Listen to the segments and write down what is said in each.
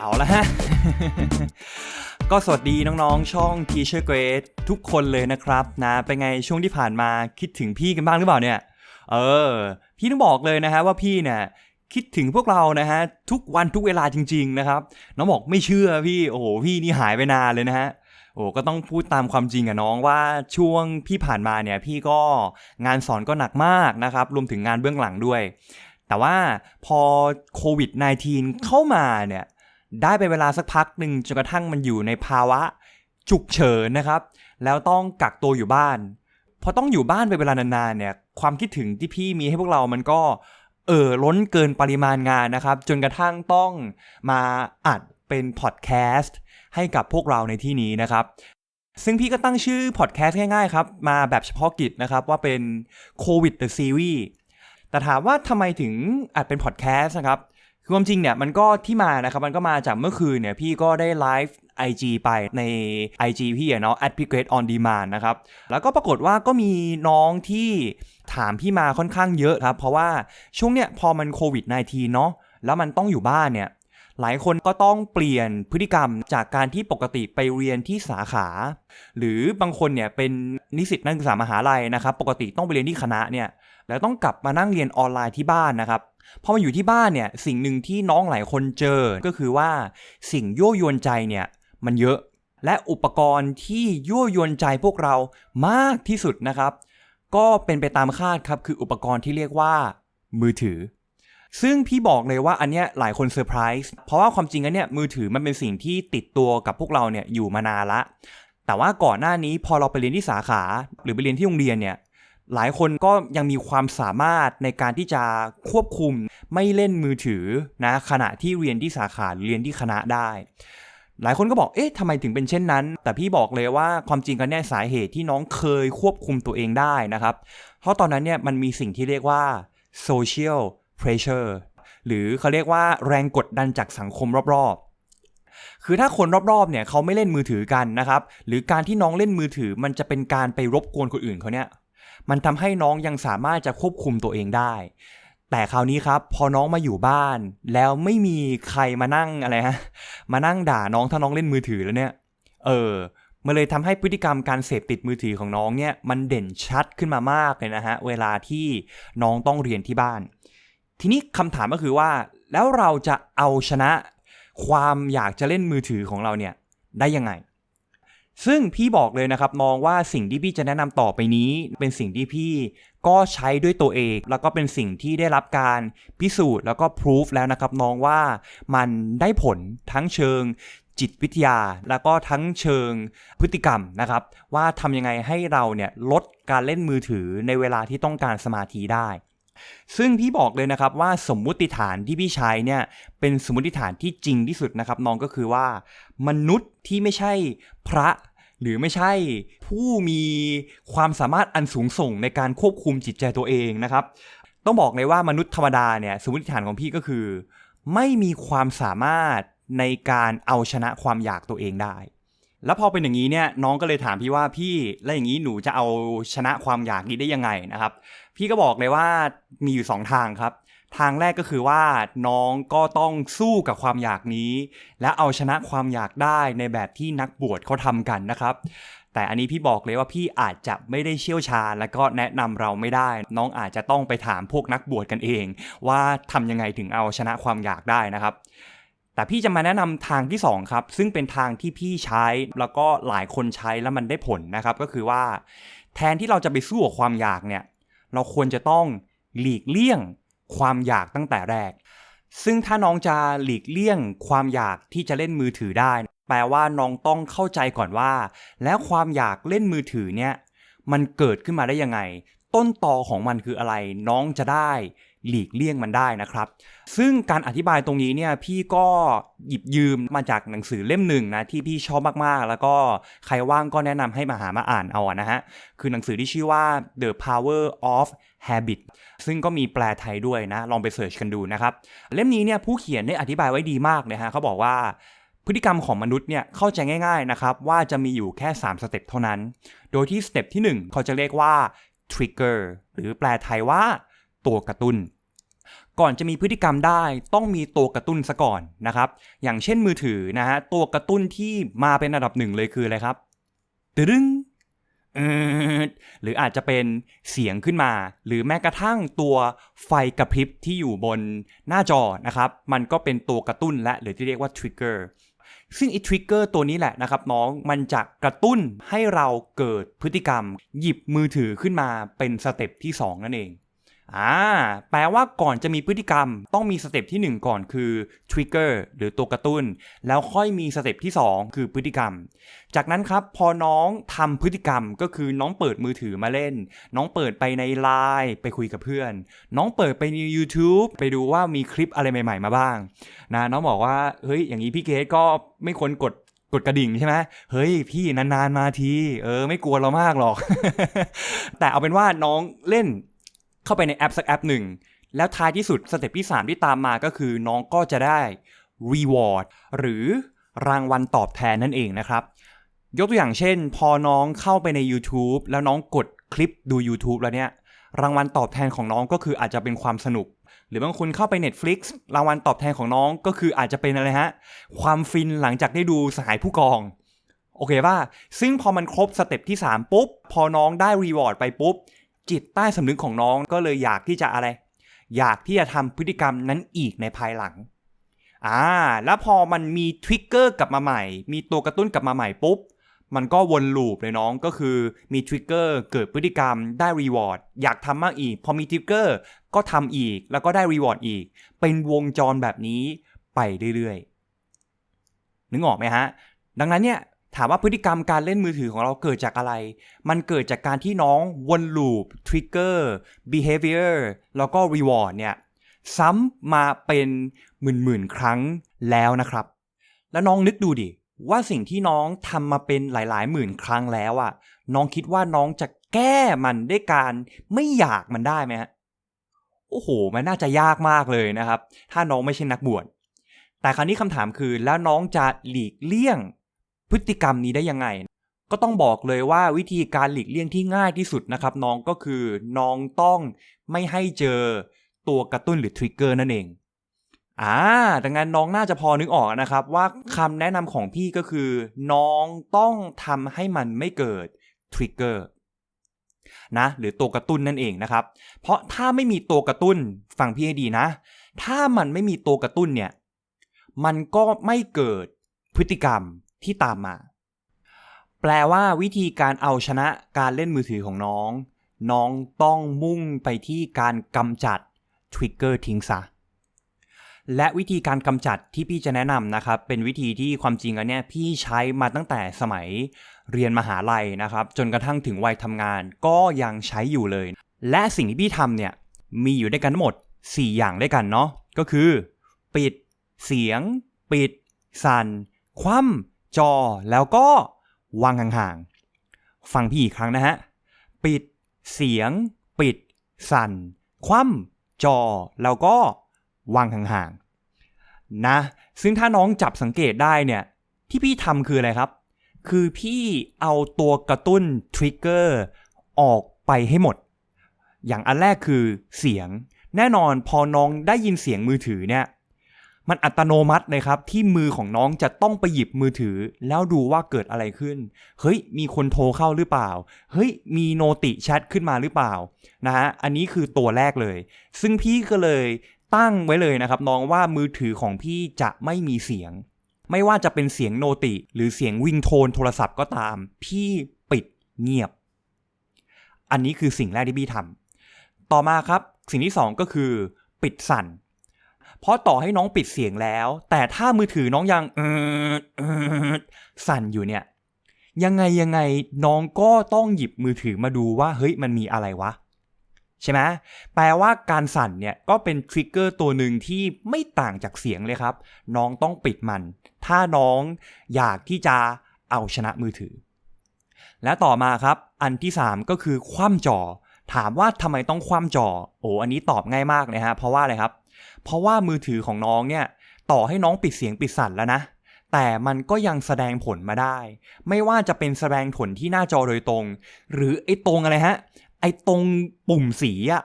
เอาละฮะ ก็สวัสดีน้องๆ ช่อง Teacher Grade ทุกคนเลยนะครับนะเป็นไงช่วงที่ผ่านมาคิดถึงพี่กันบ้างหรือเปล่าเนี่ย เออ พี่ต้องบอกเลยนะฮะว่าพี่เนี่ยคิดถึงพวกเรานะฮะ ทุกวันทุกเวลาจริง ๆ นะครับ น้องบอกไม่เชื่อพี่ โอ้โห พี่นี่หายไปนานเลยนะฮะโอ้ก็ต้องพูดตามความจริงอะน้องว่าช่วงพี่ผ่านมาเนี่ย พี่ก็งานสอนก็หนักมากนะครับ รวมถึงงานเบื้องหลังด้วย แต่ว่าพอโควิด -19 เข้ามาเนี่ย ได้ไปเวลาสักพักหนึ่งจนกระทั่งมันอยู่ในภาวะฉุกเฉินนะครับ แล้วต้องกักตัวอยู่บ้านพอต้องอยู่บ้านไปเวลานานๆเนี่ยความคิดถึงที่พี่มีให้พวกเรามันก็เออล้นเกินปริมาณงานนะครับ จนกระทั่งต้องมาอัดเป็นพอดแคสต์ให้กับพวกเราในที่นี้นะครับ ซึ่งพี่ก็ตั้งชื่อพอดแคสต์ง่ายๆครับ มาแบบเฉพาะกิจนะครับว่าเป็น COVID the Series แต่ถามว่าทำไมถึงอัดเป็นพอดแคสต์นะครับ คือความจริงเนี่ยมันก็ที่มานะครับมันก็มาจากเมื่อคืนเนี่ยพี่ก็ได้ไลฟ์ IG ไปใน IG พี่เนาะ at p i g r a d e on demand นะครับ แล้วก็ปรากฏว่าก็มีน้องที่ถามพี่มาค่อนข้างเยอะครับ เพราะว่าช่วงเนี้ยพอมันโควิด -19 เนาะแล้วมันต้องอยู่บ้านเนี่ยหลายคนก็ต้องเปลี่ยนพฤติกรรมจากการที่ปกติไปเรียนที่สาขา หรือบางคนเนี่ยเป็นนิสิตนักศึกษามหาลัยนะครับ ปกติต้องไปเรียนที่คณะเนี่ยแล้วต้องกลับมานั่งเรียนออนไลน์ที่บ้านนะครับ พอมาอยู่ที่บ้านเนี่ยสิ่งหนึ่งที่น้องหลายคนเจอ ก็คือว่าสิ่งยั่วยวนใจเนี่ยมันเยอะ และอุปกรณ์ที่ยั่วยวนใจพวกเรามากที่สุดนะครับ ก็เป็นไปตามคาดครับคืออุปกรณ์ที่เรียกว่า มือถือ ซึ่งพี่บอกเลยว่าอันเนี้ยหลายคนเซอร์ไพรส์เพราะว่าความจริงอันเนี้ยมือถือมันเป็นสิ่งที่ติดตัวกับพวกเราเนี่ยอยู่มานานละแต่ว่าก่อนหน้านี้พอเราไปเรียนที่สาขา หรือไปเรียนที่โรงเรียนเนี่ย หลายคนก็ยังมีความสามารถในการที่จะควบคุมไม่เล่นมือถือนะขณะที่เรียนที่สาขาเรียนที่คณะได้ หลายคนก็บอก เอ๊ะทำไมถึงเป็นเช่นนั้น แต่พี่บอกเลยว่าความจริงกันแน่สาเหตุที่น้องเคยควบคุมตัวเองได้นะครับ เพราะตอนนั้นเนี่ยมันมีสิ่งที่เรียกว่า social pressure หรือเขาเรียกว่าแรงกดดันจากสังคมรอบๆคือถ้าคนรอบๆ เนี่ยเขาไม่เล่นมือถือกันนะครับ หรือการที่น้องเล่นมือถือมันจะเป็นการไปรบกวนคนอื่นเขาเนี่ย มันทำให้น้องยังสามารถจะควบคุมตัวเองได้ แต่คราวนี้ครับ พอน้องมาอยู่บ้าน แล้วไม่มีใครมานั่งอะไรฮะมานั่งด่าน้องถ้าน้องเล่นมือถือแล้วเนี่ย เออมันเลยทำให้พฤติกรรมการเสพติดมือถือของน้องเนี่ยมันเด่นชัดขึ้นมามากเลยนะฮะเวลาที่น้องต้องเรียนที่บ้าน ทีนี้คำถามก็คือว่า แล้วเราจะเอาชนะความอยากจะเล่นมือถือของเราเนี่ยได้ยังไง ซึ่งพี่บอกเลยนะครับมองว่าสิ่งที่พี่จะแนะนำต่อไปนี้ เป็นสิ่งที่พี่ก็ใช้ด้วยตัวเอง แล้วก็เป็นสิ่งที่ได้รับการพิสูจน์แล้วก็พิสูจแล้วนะครับน้องว่ามันได้ผลทั้งเชิงจิตวิทยา แล้วก็ทั้งเชิงพฤติกรรมนะครับ ว่าทำยังไงให้เราเนี่ยลดการเล่นมือถือในเวลาที่ต้องการสมาธิได้ซึ่งพี่บอกเลยนะครับว่าสมมุติฐานที่พี่ใช้เนี่ยเป็นสมมุติฐานที่จริงที่สุดนะครับน้องก็คือว่ามนุษย์ที่ไม่ใช่พระ หรือไม่ใช่ผู้มีความสามารถอันสูงส่งในการควบคุมจิตใจตัวเองนะครับ ต้องบอกเลยว่ามนุษย์ธรรมดาเนี่ยสมมติฐานของพี่ก็คือ ไม่มีความสามารถในการเอาชนะความอยากตัวเองได้ แล้วพอเป็นอย่างนี้เนี่ยน้องก็เลยถามพี่ว่าพี่แล้วอย่างนี้หนูจะเอาชนะความอยากนี้ได้ยังไงนะครับ พี่ก็บอกเลยว่ามีอยู่สองทางครับ ทางแรกก็คือว่าน้องก็ต้องสู้กับความอยากนี้ และเอาชนะความอยากได้ในแบบที่นักบวชเขาทำกันนะครับ แต่อันนี้พี่บอกเลยว่าพี่อาจจะไม่ได้เชี่ยวชาญ และก็แนะนำเราไม่ได้ น้องอาจจะต้องไปถามพวกนักบวชกันเอง ว่าทำยังไงถึงเอาชนะความอยากได้นะครับแต่พี่จะมาแนะนำทางที่ 2 ครับ ซึ่งเป็นทางที่พี่ใช้แล้วก็หลายคนใช้แล้วมันได้ผลนะครับ ก็คือว่า แทนที่เราจะไปสู้กับความอยากเนี่ย เราควรจะต้องหลีกเลี่ยง ความอยากตั้งแต่แรก ซึ่งถ้าน้องจะหลีกเลี่ยงความอยากที่จะเล่นมือถือได้ แปลว่าน้องต้องเข้าใจก่อนว่า แล้วความอยากเล่นมือถือเนี่ยมันเกิดขึ้นมาได้ยังไง ต้นตอของมันคืออะไร น้องจะได้ หลีกเลี่ยงมันได้นะครับ ซึ่งการอธิบายตรงนี้เนี่ยพี่ก็หยิบยืมมาจากหนังสือเล่มหนึ่งนะที่พี่ชอบมากๆ แล้วก็ใครว่างก็แนะนำให้มาหามาอ่านเอาอะนะฮะ คือหนังสือที่ชื่อว่า The Power of Habit ซึ่งก็มีแปลไทยด้วยนะ ลองไปเสิร์ชกันดูนะครับ เล่มนี้เนี่ยผู้เขียนได้อธิบายไว้ดีมากเลยฮะเขาบอกว่าพฤติกรรมของมนุษย์เนี่ยเข้าใจง่ายๆนะครับว่าจะมีอยู่แค่ 3 สเต็ปเท่านั้น โดยที่สเต็ปที่ 1 เขาจะเรียกว่า trigger หรือแปลไทยว่า ตัวกระตุ้น ก่อนจะมีพฤติกรรมได้ต้องมีตัวกระตุ้นซะก่อนนะครับ อย่างเช่นมือถือนะฮะตัวกระตุ้นที่มาเป็นอันดับหนึ่งเลยคืออะไรครับตึ้งหรืออาจจะเป็นเสียงขึ้นมา หรือแม้กระทั่งตัวไฟกระพริบที่อยู่บนหน้าจอนะครับ มันก็เป็นตัวกระตุ้นและหรือที่เรียกว่าทริกเกอร์ซึ่งไอ้ทริกเกอร์ตัวนี้แหละนะครับน้องมันจะกระตุ้นให้เราเกิดพฤติกรรม หยิบมือถือขึ้นมาเป็นสเต็ปที่ 2 นั่นเอง อ่าแปลว่าก่อนจะมีพฤติกรรมต้องมีสเต็ปที่ 1 ก่อนคือทริกเกอร์หรือตัวกระตุ้น แล้วค่อยมีสเต็ปที่ 2 คือพฤติกรรม จากนั้นครับพอน้องทำพฤติกรรมก็คือน้องเปิดมือถือมาเล่น น้องเปิดไปในไลน์ไปคุยกับเพื่อน น้องเปิดไปใน YouTube ไปดูว่ามีคลิปอะไรใหม่ ๆ มาบ้างนะน้องบอกว่าเฮ้ยอย่างนี้พี่เกดก็ไม่ควรกดกดกระดิ่งใช่ไหมเฮ้ยพี่นานๆมาที เออไม่กลัวเรามากหรอก แต่เอาเป็นว่าน้องเล่น เข้าไปในแอปสักแอปหนึ่ง แล้วท้ายที่สุดสเต็ปที่ 3 ที่ตามมาก็คือน้องก็จะได้ reward หรือรางวัลตอบแทนนั่นเองนะครับ ยกตัวอย่างเช่น พอน้องเข้าไปใน YouTube แล้วน้องกดคลิปดู YouTube แล้วเนี่ย รางวัลตอบแทนของน้องก็คืออาจจะเป็นความสนุก หรือบางคนเข้าไป Netflix รางวัลตอบแทนของน้องก็คืออาจจะเป็นอะไรฮะ ความฟินหลังจากได้ดูสหายผู้กอง โอเคป่ะซึ่งพอมันครบสเต็ปที่ 3 ปุ๊บ พอน้องได้รีวอร์ดไปปุ๊บ จิตใต้สำนึกของน้องก็เลยอยากที่จะอะไร อยากที่จะทำพฤติกรรมนั้นอีกในภายหลังอ่าแล้วพอมันมีทริกเกอร์กลับมาใหม่ มีตัวกระตุ้นกลับมาใหม่ปุ๊บ มันก็วนลูปเลยน้องก็คือมีทริกเกอร์เกิดพฤติกรรมได้รีวอร์ดอยากทำมากอีก พอมีทริกเกอร์ก็ทำอีกแล้วก็ได้รีวอร์ดอีก เป็นวงจรแบบนี้ไปเรื่อยๆ นึกออกไหมฮะ ดังนั้นเนี่ย ถามว่าพฤติกรรมการเล่นมือถือของเราเกิดจากอะไร มันเกิดจากการที่น้องวนลูปทริกเกอร์ behavior แล้วก็ reward เนี่ย ซ้ำมาเป็นหมื่นๆครั้งแล้วนะครับ แล้วน้องนึกดูดิ ว่าสิ่งที่น้องทำมาเป็นหลาย ๆ หมื่นครั้งแล้วอะน้องคิดว่าน้องจะแก้มันด้วยการไม่อยากมันได้ไหมฮะ โอ้โห มันน่าจะยากมากเลยนะครับ ถ้าน้องไม่ใช่นักบวช แต่คราวนี้คำถามคือแล้วน้องจะหลีกเลี่ยง พฤติกรรมนี้ได้ยังไง ก็ต้องบอกเลยว่าวิธีการหลีกเลี่ยงที่ง่ายที่สุดนะครับน้องก็คือน้องต้องไม่ให้เจอตัวกระตุ้นหรือทริกเกอร์นั่นเองอ่าดังนั้นน้องน่าจะพอนึกออกนะครับ ว่าคำแนะนำของพี่ก็คือ น้องต้องทำให้มันไม่เกิดทริกเกอร์นะหรือตัวกระตุ้นนั่นเองนะครับ เพราะถ้าไม่มีตัวกระตุ้นฟังพี่ให้ดีนะ ถ้ามันไม่มีตัวกระตุ้นเนี่ย มันก็ไม่เกิดพฤติกรรม ที่ตามมา แปลว่าวิธีการเอาชนะการเล่นมือถือของน้อง น้องต้องมุ่งไปที่การกำจัดทริกเกอร์ทิ้งซะและวิธีการกำจัดที่พี่จะแนะนำนะครับ เป็นวิธีที่ความจริงแล้วเนี่ยพี่ใช้มาตั้งแต่สมัยเรียนมหาลัยนะครับ จนกระทั่งถึงวัยทำงานก็ยังใช้อยู่เลย และสิ่งที่พี่ทำเนี่ยมีอยู่ด้วยกันทั้งหมด 4 อย่างด้วยกันเนาะก็คือ ปิด เสียง ปิด สั่น คว่ำ จอแล้วก็วางห่างๆ ฟังพี่อีกครั้งนะฮะ ปิดเสียง ปิด สั่น คว่ำจอ แล้วก็วางห่างๆ นะ ซึ่งถ้าน้องจับสังเกตได้เนี่ย ที่พี่ทำคืออะไรครับ คือพี่เอาตัวกระตุ้นทริกเกอร์ออกไปให้หมด อย่างอันแรกคือเสียง แน่นอนพอน้องได้ยินเสียงมือถือเนี่ย มันอัตโนมัติเลยครับ ที่มือของน้องจะต้องไปหยิบมือถือ แล้วดูว่าเกิดอะไรขึ้น เฮ้ย มีคนโทรเข้าหรือเปล่า เฮ้ย มีโนติแชทขึ้นมาหรือเปล่านะฮะอันนี้คือตัวแรกเลย ซึ่งพี่ก็เลยตั้งไว้เลยนะครับ น้องว่ามือถือของพี่จะไม่มีเสียง ไม่ว่าจะเป็นเสียงโนติ หรือเสียงวิงโทนโทรศัพท์ก็ตาม พี่ปิดเงียบ อันนี้คือสิ่งแรกที่พี่ทำต่อมาครับสิ่งที่สองก็คือ ปิดสั่น เพราะต่อให้น้องปิดเสียงแล้ว แต่ถ้ามือถือน้องยังสั่นอยู่เนี่ย ยังไงยังไงน้องก็ต้องหยิบมือถือมาดูว่าเฮ้ยมันมีอะไรวะ ใช่ไหมแปลว่าการสั่นเนี่ยก็เป็นทริกเกอร์ตัวหนึ่งที่ไม่ต่างจากเสียงเลยครับ น้องต้องปิดมัน ถ้าน้องอยากที่จะเอาชนะมือถือ และต่อมาครับ อันที่ 3 ก็คือคว่ำจอถามว่าทำไมต้องคว่ำจอ โอ้ อันนี้ตอบง่ายมากเลยฮะ เพราะว่าอะไรครับ เพราะว่ามือถือของน้องเนี่ยต่อให้น้องปิดเสียงปิดสั่นแล้วนะ แต่มันก็ยังแสดงผลมาได้ ไม่ว่าจะเป็นแสดงผลที่หน้าจอโดยตรง หรือไอ้ตรงอะไรฮะ ไอ้ตรงปุ่มสีอะ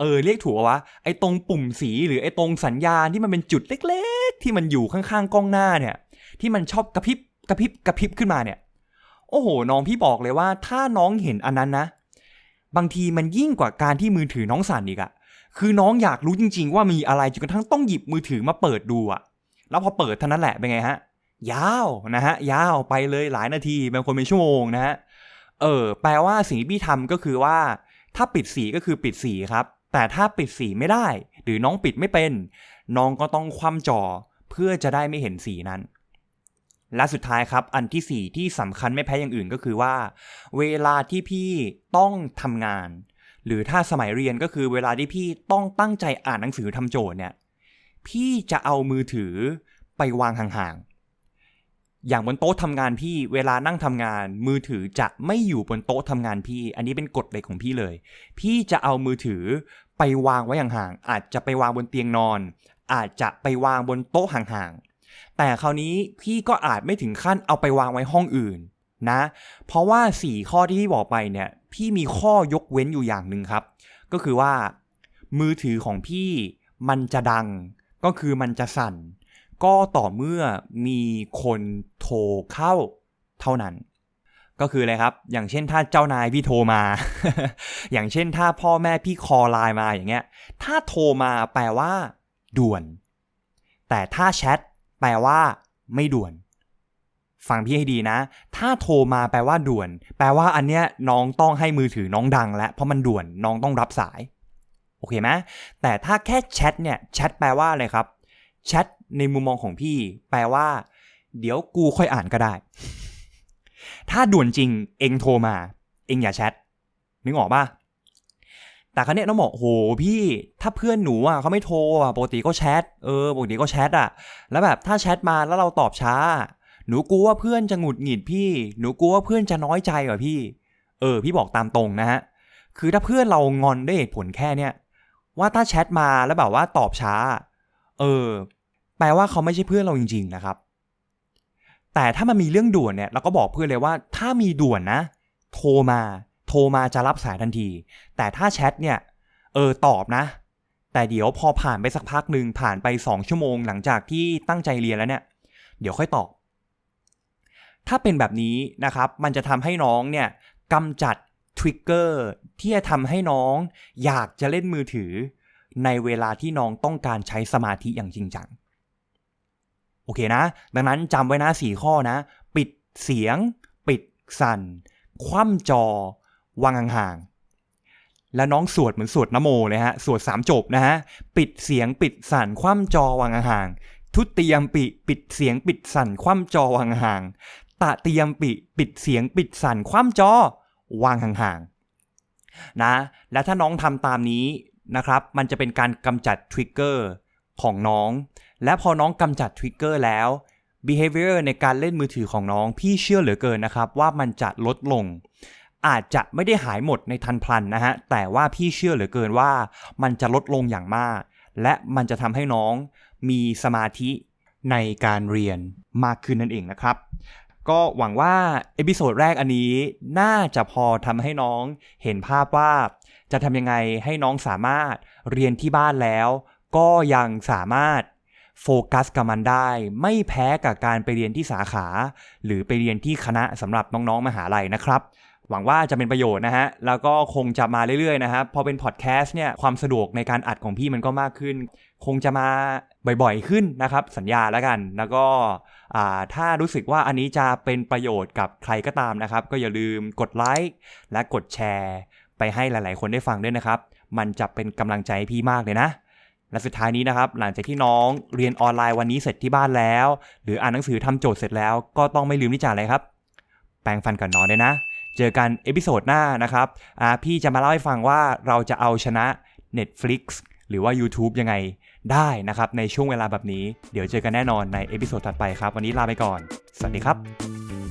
เออเรียกถูกวะไอ้ตรงปุ่มสีหรือไอ้ตรงสัญญาณที่มันเป็นจุดเล็ก ๆ ที่มันอยู่ข้างๆกล้องหน้าเนี่ย ที่มันชอบกระพริบกระพริบกระพริบขึ้นมาเนี่ย โอ้โห น้องพี่บอกเลยว่าถ้าน้องเห็นอันนั้นนะ บางทีมันยิ่งกว่าการที่มือถือน้องสั่นอีกอะ คือน้องอยากรู้จริง ๆ ว่ามีอะไรจนกระทั่งต้องหยิบมือถือมาเปิดดูอะแล้วพอเปิดเท่านั้นแหละเป็นไงฮะ ยาวนะฮะ ยาวไปเลยหลายนาทีบางคนเป็นชั่วโมงนะฮะเออแปลว่าสิ่งที่พี่ทำก็คือว่า ถ้าปิดสีก็คือปิดสีครับ แต่ถ้าปิดสีไม่ได้ หรือน้องปิดไม่เป็น น้องก็ต้องคว่ำจอเพื่อจะได้ไม่เห็นสีนั้น และสุดท้ายครับ อันที่สี่ที่สำคัญไม่แพ้อย่างอื่นก็คือว่า เวลาที่พี่ต้องทำงาน หรือถ้าสมัยเรียนก็คือเวลาที่พี่ต้องตั้งใจอ่านหนังสือทำโจทย์เนี่ย พี่จะเอามือถือไปวางห่างๆ อย่างบนโต๊ะทำงานพี่เวลานั่งทำงาน มือถือจะไม่อยู่บนโต๊ะทำงานพี่ อันนี้เป็นกฎเหล็กของพี่เลย พี่จะเอามือถือไปวางไว้ห่างๆอาจจะไปวางบนเตียงนอน อาจจะไปวางบนโต๊ะห่างๆ แต่คราวนี้พี่ก็อาจไม่ถึงขั้นเอาไปวางไว้ห้องอื่นนะ เพราะว่าสี่ข้อที่พี่บอกไปเนี่ย พี่มีข้อยกเว้นอยู่อย่างหนึ่งครับ ก็คือว่า มือถือของพี่มันจะดัง ก็คือมันจะสั่น ก็ต่อเมื่อมีคนโทรเข้าเท่านั้น ก็คืออะไรครับ อย่างเช่นถ้าเจ้านายพี่โทรมา อย่างเช่นถ้าพ่อแม่พี่คอไลน์มาอย่างเงี้ย ถ้าโทรมาแปลว่า ด่วน แต่ถ้าแชทแปลว่า ไม่ด่วน ฟังพี่ให้ดีนะ ถ้าโทรมาแปลว่าด่วน แปลว่าอันเนี้ยน้องต้องให้มือถือน้องดังแล้วเพราะมันด่วนน้องต้องรับสาย โอเคไหมแต่ถ้าแค่แชทเนี่ยแชทแปลว่าอะไรครับ แชทในมุมมองของพี่ แปลว่า เดี๋ยวกูค่อยอ่านก็ได้ ถ้าด่วนจริง เองโทรมา เองอย่าแชท นึกออกป่ะแต่ครั้นี้น้องบอกโหพี่ ถ้าเพื่อนหนูอะเขาไม่โทรอะปกติก็แชท เออปกติก็แชทอะ แล้วแบบถ้าแชทมาแล้วเราตอบช้า หนูกลัวว่าเพื่อนจะหงุดหงิดพี่ หนูกลัวว่าเพื่อนจะน้อยใจเหรอพี่ เออ พี่บอกตามตรงนะฮะ คือถ้าเพื่อนเรางอนด้วยเหตุผลแค่เนี้ยว่าถ้าแชทมาแล้วแบบว่าตอบช้า เออ แปลว่าเขาไม่ใช่เพื่อนเราจริง ๆ นะครับ แต่ถ้ามันมีเรื่องด่วนเนี่ยเราก็บอกเพื่อนเลยว่า ถ้ามีด่วนนะ โทรมา โทรมาจะรับสายทันที แต่ถ้าแชทเนี่ย เออ ตอบนะ แต่เดี๋ยวพอผ่านไปสักพักหนึ่งผ่านไป 2 ชั่วโมงหลังจากที่ตั้งใจเรียนแล้วเนี่ย เดี๋ยวค่อยตอบ ถ้าเป็นแบบนี้นะครับ มันจะทำให้น้องเนี่ยกำจัดทริกเกอร์ที่จะทำให้น้องอยากจะเล่นมือถือ ในเวลาที่น้องต้องการใช้สมาธิอย่างจริงจัง โอเคนะ ดังนั้นจำไว้นะสี่ข้อนะ ปิดเสียง ปิดสั่น คว่ำจอ วางห่างๆแล้วน้องสวดเหมือนสวดนโมเลยฮะ สวดสามจบนะฮะ ปิดเสียงปิดสั่น คว่ำจอวางห่างทุติยมปิ ปิดเสียงปิดสั่น คว่ำจอวางห่าง ตะเตียมปิปิดเสียงปิดสั่นคว่ำจอ วางห่างๆนะ และถ้าน้องทำตามนี้นะครับ มันจะเป็นการกำจัดทริกเกอร์ของน้อง และพอน้องกำจัดทริกเกอร์แล้ว behavior ในการเล่นมือถือของน้อง พี่เชื่อเหลือเกินนะครับ ว่ามันจะลดลง อาจจะไม่ได้หายหมดในทันพลันนะฮะ แต่ว่าพี่เชื่อเหลือเกินว่ามันจะลดลงอย่างมาก และมันจะทำให้น้องมีสมาธิในการเรียนมากขึ้นนั่นเองนะครับ ก็หวังว่าเอพิโซดแรกอันนี้น่าจะพอทำให้น้องเห็นภาพว่าจะทำยังไงให้น้องสามารถเรียนที่บ้านแล้ว ก็ยังสามารถโฟกัสกับมันได้ ไม่แพ้กับการไปเรียนที่สาขา หรือไปเรียนที่คณะสำหรับน้องๆมหาลัยนะครับ หวังว่าจะเป็นประโยชน์นะฮะ แล้วก็คงจะมาเรื่อยๆนะครับ พอเป็นพอดแคสต์เนี่ยความสะดวกในการอัดของพี่มันก็มากขึ้น คงจะมาบ่อยๆขึ้นนะครับ สัญญาแล้วกัน แล้วก็ถ้ารู้สึกว่าอันนี้จะเป็นประโยชน์กับใครก็ตามนะครับ ก็อย่าลืมกดไลค์และกดแชร์ไปให้หลายๆ คนได้ฟังด้วยนะครับ มันจะเป็นกำลังใจพี่มากเลยนะและสุดท้ายนี้นะครับ หลังจากที่น้องเรียนออนไลน์วันนี้เสร็จที่บ้านแล้ว หรืออ่านหนังสือทำโจทย์เสร็จแล้ว ก็ต้องไม่ลืมที่จะอะไรครับ แปรงฟันก่อนนอนด้วยนะ เจอกันเอพิโซดหน้านะครับพี่จะมาเล่าให้ฟังว่าเราจะเอาชนะ Netflix หรือว่า YouTube ยังไงได้นะครับ ในช่วงเวลาแบบนี้ เดี๋ยวเจอกันแน่นอนในเอพิโซดถัดไปครับ วันนี้ลาไปก่อน สวัสดีครับ